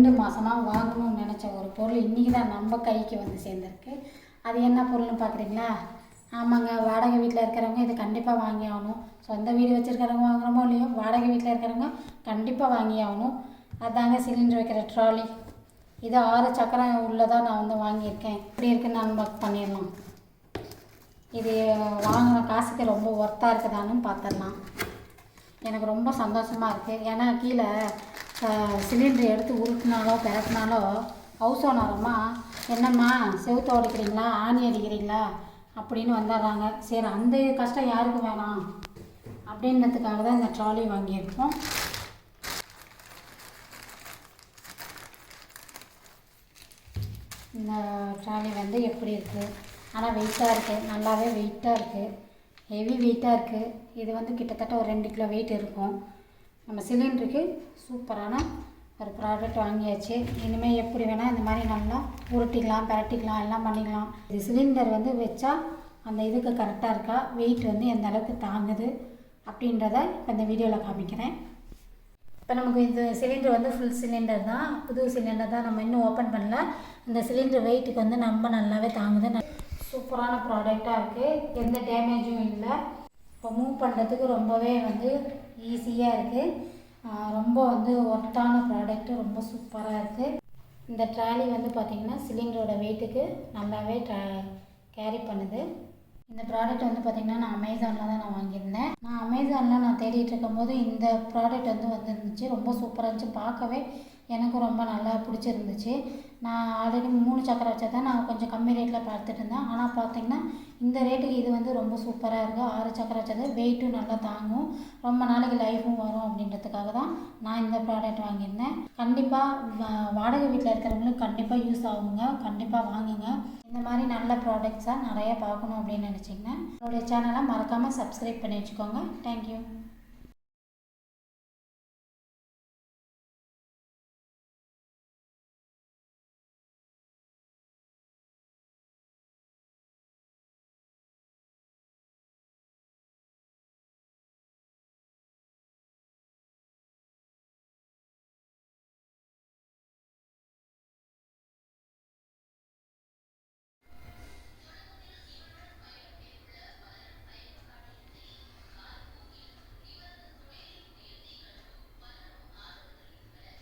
ரெண்டு மாதமாக வாங்கணும்னு நினச்ச ஒரு பொருள் இன்றைக்கி தான் நம்ம கைக்கு வந்து சேர்ந்துருக்கு. அது என்ன பொருள்னு பார்க்குறீங்களா? ஆமாங்க வாடகை வீட்டில் இருக்கிறவங்க இது கண்டிப்பாக வாங்கி ஆகணும். சொந்த வீடு வச்சுருக்கிறவங்க வாங்குறோமோ இல்லையோ வாடகை வீட்டில் இருக்கிறவங்க கண்டிப்பாக வாங்கி ஆகணும். அதாங்க சிலிண்டர் வைக்கிற ட்ராலி. இது ஆறு சக்கரம் உள்ளதாக நான் வந்து வாங்கியிருக்கேன். இப்படி இருக்குன்னு அன்பாக் பண்ணிடலாம். இது வாங்கின காசுக்கு ரொம்ப ஒர்த்தாக இருக்குதான்னு பார்த்துடலாம். எனக்கு ரொம்ப சந்தோஷமாக இருக்குது ஏன்னா கீழே சிலிண்டர் எடுத்து உருட்டினாலோ பிறட்டினாலோ ஹவுஸ் ஓனரம்மா என்னம்மா செவுத்த உடைக்கிறீங்களா? ஆணி அடிக்கிறீங்களா? அப்படின்னு வந்துடுறாங்க சரி அந்த கஷ்டம் யாருக்கு வேணாம்? அப்படின்றதுக்காக தான் இந்த ட்ராலி வாங்கியிருக்கோம். இந்த ட்ராலி வந்து எப்படி இருக்குது ஆனால் வெயிட்டாக இருக்குது நல்லாவே வெயிட்டாக இருக்குது ஹெவி வெயிட்டாக இருக்குது இது வந்து கிட்டத்தட்ட ஒரு ரெண்டு கிலோ வெயிட் இருக்கும். நம்ம சிலிண்டருக்கு சூப்பரான ஒரு ப்ராடக்ட் வாங்கியாச்சு. இனிமேல் எப்படி வேணால் இந்த மாதிரி நல்லா உருட்டிக்கலாம் பரட்டிக்கலாம் எல்லாம் பண்ணிக்கலாம். இது சிலிண்டர் வந்து வச்சா அந்த இதுக்கு கரெக்டாக இருக்கா? வெயிட் வந்து எந்த அளவுக்கு தாங்குது? அப்படின்றத இப்போ இந்த வீடியோவில் காமிக்கிறேன். இப்போ நமக்கு இந்த சிலிண்டர் வந்து ஃபுல் சிலிண்டர் தான். புது சிலிண்டர் தான் நம்ம இன்னும் ஓப்பன் பண்ணல. இந்த சிலிண்டர் வெயிட்டுக்கு வந்து நம்ம நல்லாவே தாங்குது. சூப்பரான ப்ராடக்டாக இருக்குது எந்த டேமேஜும் இல்லை. இப்போ மூவ் பண்ணுறதுக்கு ரொம்பவே வந்து ஈஸியாக இருக்குது ரொம்ப வந்து ஒர்த்தான ப்ராடக்ட்டு ரொம்ப சூப்பராக இருக்குது இந்த ட்ராலி வந்து பார்த்திங்கன்னா சிலிண்டரோட வெயிட்டுக்கு நல்லாவே ட்ரா கேரி பண்ணுது. இந்த ப்ராடக்ட் வந்து பார்த்திங்கன்னா நான் அமேசானில் தான் நான் வாங்கியிருந்தேன். நான் அமேசானில் நான் தேடிட்டு இருக்கும்போது இந்த ப்ராடக்ட் வந்து வந்துருந்துச்சு. ரொம்ப சூப்பராக இருந்துச்சு. பார்க்கவே எனக்கும் ரொம்ப நல்லா பிடிச்சிருந்துச்சு. நான் ஆல்ரெடி மூணு சக்கரை வச்சா தான் நான் கொஞ்சம் கம்மி ரேட்டில் பார்த்துட்டு இருந்தேன். ஆனால் பார்த்தீங்கன்னா இந்த ரேட்டுக்கு இது வந்து ரொம்ப சூப்பராக இருக்குது ஆறு சக்கரை வச்சது வெயிட்டும் நல்லா தாங்கும். ரொம்ப நாளைக்கு லைஃபும் வரும் அப்படின்றதுக்காக தான் நான் இந்த ப்ராடக்ட் வாங்கியிருந்தேன். கண்டிப்பாக வாடகை வீட்டில் இருக்கிறவங்களுக்கு கண்டிப்பாக யூஸ் ஆகுங்க. கண்டிப்பாக வாங்குங்க. இந்த மாதிரி நல்ல ப்ராடக்ட்ஸாக நிறைய பார்க்கணும் அப்படின்னு நினச்சிங்கன்னா என்னுடைய சேனலை மறக்காமல் சப்ஸ்கிரைப் பண்ணி வச்சுக்கோங்க. தேங்க்யூ